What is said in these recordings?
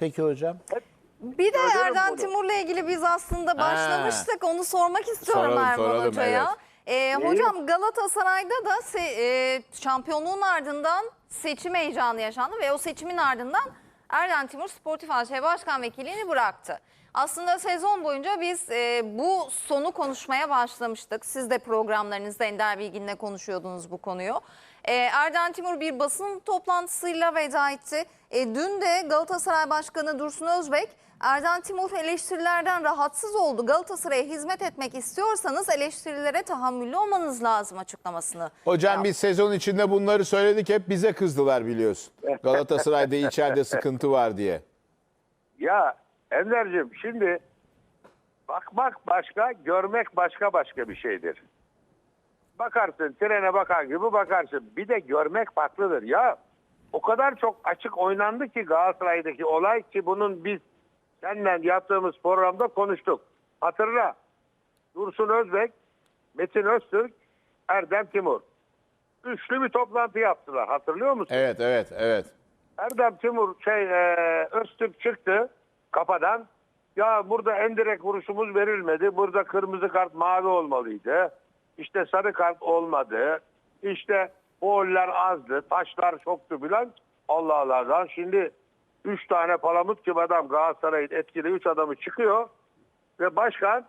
Peki hocam. Bir de Erden bunu. Timur'la ilgili biz aslında başlamıştık. Onu sormak istiyorum Soralım, Erman soralım, Hoca'ya. evet. Ee, hocam Galatasaray'da da se- e, şampiyonluğun ardından seçim heyecanı yaşandı ve o seçimin ardından Erden Timur Sportif AŞ Başkan Vekilliğini bıraktı. Aslında sezon boyunca biz e, bu sonu konuşmaya başlamıştık. Siz de programlarınızda Ender Bilgin'le konuşuyordunuz bu konuyu. E, Erden Timur bir basın toplantısıyla veda etti. E, dün de Galatasaray Başkanı Dursun Özbek Erden Timur eleştirilerden rahatsız oldu. Galatasaray'a hizmet etmek istiyorsanız eleştirilere tahammüllü olmanız lazım açıklamasını. Hocam biz sezon içinde bunları söyledik hep bize kızdılar biliyorsun. Galatasaray'da içeride sıkıntı var diye. Ya Ender'cim şimdi bakmak başka, görmek başka başka bir şeydir. Bakarsın trene bakar gibi bakarsın. Bir de görmek farklıdır. Ya o kadar çok açık oynandı ki Galatasaray'daki olay ki bunun biz senden yaptığımız programda konuştuk. Hatırla. Dursun Özbek, Metin Öztürk, Erdem Timur. Üçlü bir toplantı yaptılar. Hatırlıyor musun? Evet evet evet. Erdem Timur şey e, Öztürk çıktı kafadan. Ya burada en direkt vuruşumuz verilmedi. Burada kırmızı kart mavi olmalıydı. İşte sarı kart olmadı. İşte fauller azdı. Taşlar çoktu filan. Allah Allah lan şimdi 3 tane palamut gibi adam Galatasaray'ın etkili 3 adamı çıkıyor. Ve başkan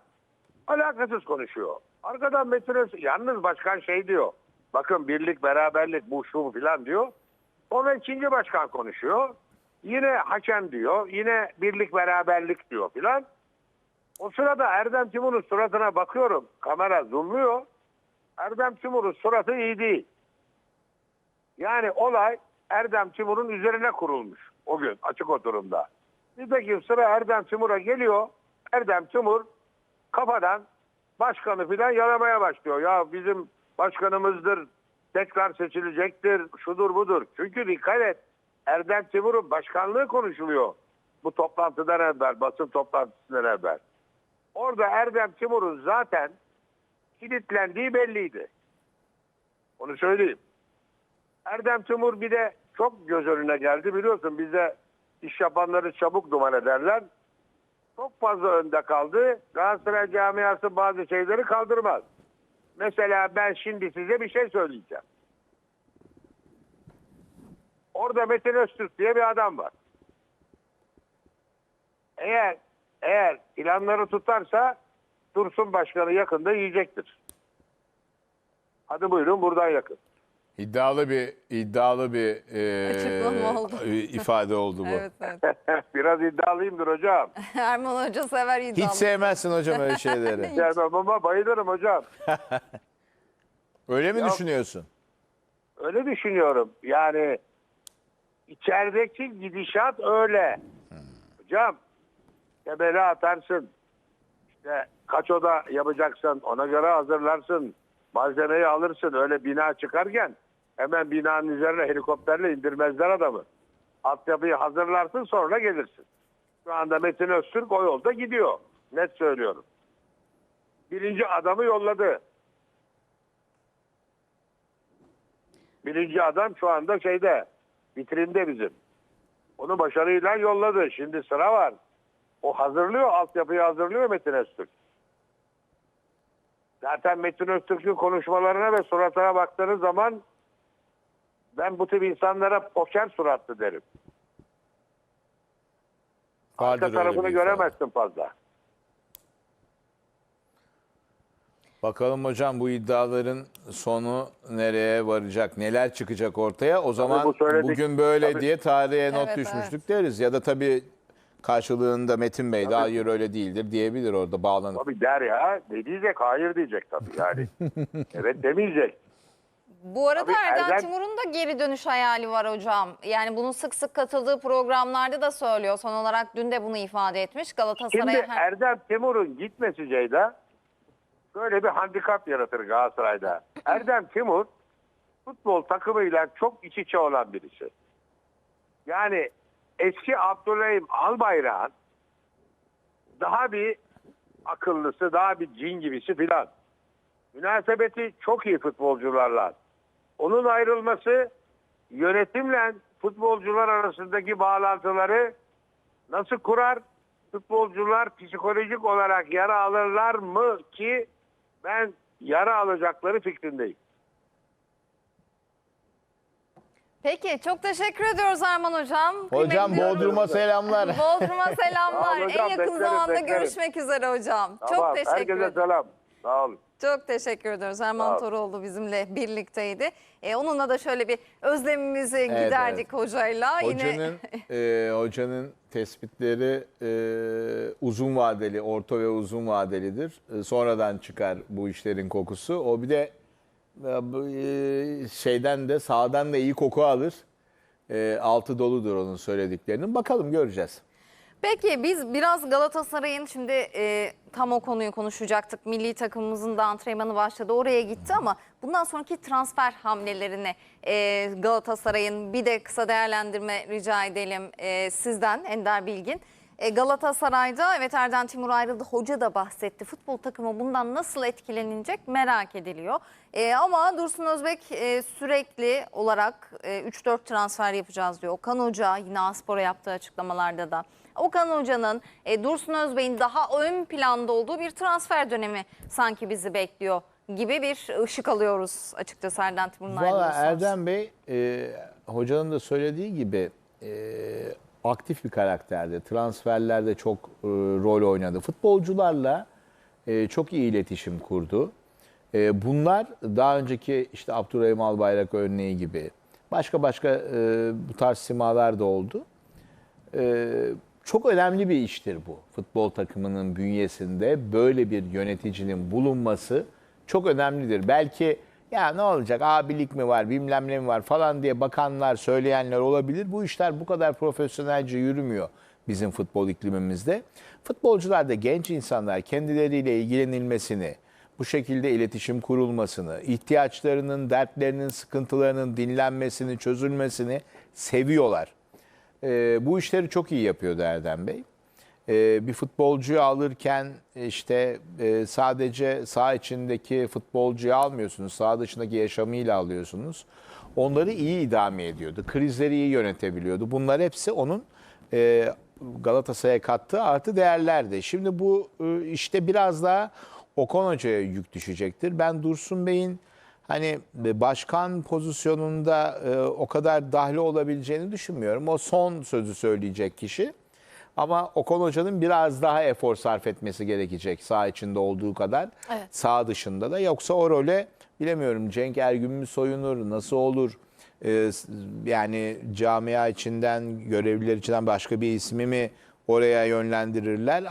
alakasız konuşuyor. Arkadan Öz, yalnız başkan şey diyor. Bakın birlik beraberlik bu şu filan diyor. Sonra ikinci başkan konuşuyor. Yine hakem diyor. Yine birlik beraberlik diyor filan. O sırada Erdem Timur'un suratına bakıyorum. Kamera zoomluyor. Erdem Timur'un suratı iyi değil. Yani olay Erdem Timur'un üzerine kurulmuş o gün açık oturumda. Nitekim sıra Erdem Timur'a geliyor. Erdem Timur kafadan başkanı filan yalamaya başlıyor. Ya bizim başkanımızdır, tekrar seçilecektir, şudur budur. Çünkü dikkat et Erdem Timur'un başkanlığı konuşuluyor. Bu toplantıdan evvel, basın toplantısından evvel. Orada Erdem Timur'un zaten kilitlendiği belliydi. Onu söyleyeyim. Erdem Timur bir de çok göz önüne geldi. Biliyorsun bize iş yapanları çabuk duman ederler. Çok fazla önde kaldı. Galatasaray camiası bazı şeyleri kaldırmaz. Mesela ben şimdi size bir şey söyleyeceğim. Orada Metin Öztürk diye bir adam var. Eğer eğer planları tutarsa Dursun Başkanı yakında yiyecektir. Hadi buyurun buradan yakın. İddialı bir iddialı bir e, oldu. e, ifade oldu bu. Evet, evet. Biraz iddialıyımdır hocam. Erman Hoca sever iddialı. Hiç sevmezsin hocam öyle şeyleri. Sevmem ama bayılırım hocam. Öyle mi Yok. düşünüyorsun? Öyle düşünüyorum. Yani içerideki gidişat öyle. Hocam temeli atarsın. İşte kaç oda yapacaksın ona göre hazırlarsın. Malzemeyi alırsın. Öyle bina çıkarken hemen binanın üzerine helikopterle indirmezler adamı. Altyapıyı hazırlarsın sonra gelirsin. Şu anda Metin Öztürk o yolda gidiyor. Net söylüyorum. Birinci adamı yolladı. Birinci adam şu anda şeyde vitrinde bizim. Onu başarıyla yolladı. Şimdi sıra var. O hazırlıyor, altyapıyı hazırlıyor Metin Öztürk. Zaten Metin Öztürk'ün konuşmalarına ve suratına baktığınız zaman ben bu tip insanlara poker suratlı derim. Vardır Arka tarafını göremezsin fazla. Bakalım hocam bu iddiaların sonu nereye varacak? Neler çıkacak ortaya? O zaman bu söyledik- bugün böyle Tabii. diye tarihe not Evet, düşmüştük deriz. Ya da tabii karşılığında Metin Bey de hayır öyle değildir diyebilir orada bağlanıp. Tabii der ya. Ne diyecek? Hayır diyecek tabii yani. evet demeyecek. Bu arada Tabii Erden Erdem- Timur'un da geri dönüş hayali var hocam. Yani bunu sık sık katıldığı programlarda da söylüyor. Son olarak dün de bunu ifade etmiş. Şimdi Galatasaray'a her... Erdem Timur'un gitmesi Ceyda böyle bir handikap yaratır Galatasaray'da. Erdem Timur futbol takımıyla çok iç içe olan birisi. Yani eski Abdülrahim Albayrak'ın daha bir akıllısı, daha bir cin gibisi filan. Münasebeti çok iyi futbolcularla. Onun ayrılması yönetimle futbolcular arasındaki bağlantıları nasıl kurar? Futbolcular psikolojik olarak yara alırlar mı ki ben yara alacakları fikrindeyim. Peki çok teşekkür ediyoruz Erman Hocam. Hocam Kıymetli- Bodrum'a selamlar. Bodrum'a selamlar. Olun hocam, en yakın bekleriz, zamanda bekleriz. görüşmek üzere hocam. Tamam, Çok teşekkür herkese selam. Sağ olun. Çok teşekkür ediyoruz. Erman ol. Toroğlu bizimle birlikteydi. E, onunla da şöyle bir özlemimizi giderdik evet. hocayla. Hocanın e, hocanın tespitleri e, uzun vadeli, orta ve uzun vadelidir. E, sonradan çıkar bu işlerin kokusu. O bir de şeyden de sağdan da iyi koku alır. E, altı doludur onun söylediklerinin. Bakalım göreceğiz. Peki biz biraz Galatasaray'ın şimdi e, tam o konuyu konuşacaktık. Milli takımımızın da antrenmanı başladı. Oraya gitti ama bundan sonraki transfer hamlelerini e, Galatasaray'ın bir de kısa değerlendirme rica edelim e, sizden Ender Bilgin. E, Galatasaray'da evet Erden Timur ayrıldı. Hoca da bahsetti. Futbol takımı bundan nasıl etkilenecek merak ediliyor. E, ama Dursun Özbek e, sürekli olarak e, 3-4 transfer yapacağız diyor. Okan Hoca yine Aspor'a yaptığı açıklamalarda da. Okan Hoca'nın e, Dursun Özbek'in daha ön planda olduğu bir transfer dönemi sanki bizi bekliyor gibi bir ışık alıyoruz açıkçası Erden Timur'un Valla ayrılması. Erdem Bey e, hocanın da söylediği gibi e, aktif bir karakterdi. Transferlerde çok e, rol oynadı. Futbolcularla e, çok iyi iletişim kurdu. E, bunlar daha önceki işte Abdurrahim Albayrak örneği gibi başka başka e, bu tarz simalar da oldu. E, çok önemli bir iştir bu. Futbol takımının bünyesinde böyle bir yöneticinin bulunması çok önemlidir. Belki ya ne olacak abilik mi var bilmem ne mi var falan diye bakanlar söyleyenler olabilir. Bu işler bu kadar profesyonelce yürümüyor bizim futbol iklimimizde. Futbolcular da genç insanlar kendileriyle ilgilenilmesini, bu şekilde iletişim kurulmasını, ihtiyaçlarının, dertlerinin, sıkıntılarının dinlenmesini, çözülmesini seviyorlar. Ee, bu işleri çok iyi yapıyordu Erdem Bey. Ee, bir futbolcuyu alırken işte e, sadece saha içindeki futbolcuyu almıyorsunuz, saha dışındaki yaşamıyla alıyorsunuz. Onları iyi idame ediyordu, krizleri iyi yönetebiliyordu. Bunlar hepsi onun e, Galatasaray'a kattığı artı değerlerdi. Şimdi bu e, işte biraz daha Okan Hoca'ya yük düşecektir. Ben Dursun Bey'in hani başkan pozisyonunda o kadar dahli olabileceğini düşünmüyorum. O son sözü söyleyecek kişi. Ama Okan Hoca'nın biraz daha efor sarf etmesi gerekecek saha içinde olduğu kadar. Evet. Sağ dışında da. Yoksa o role bilemiyorum Cenk Ergün mü soyunur, nasıl olur? Ee, yani camia içinden, görevliler içinden başka bir ismi mi oraya yönlendirirler?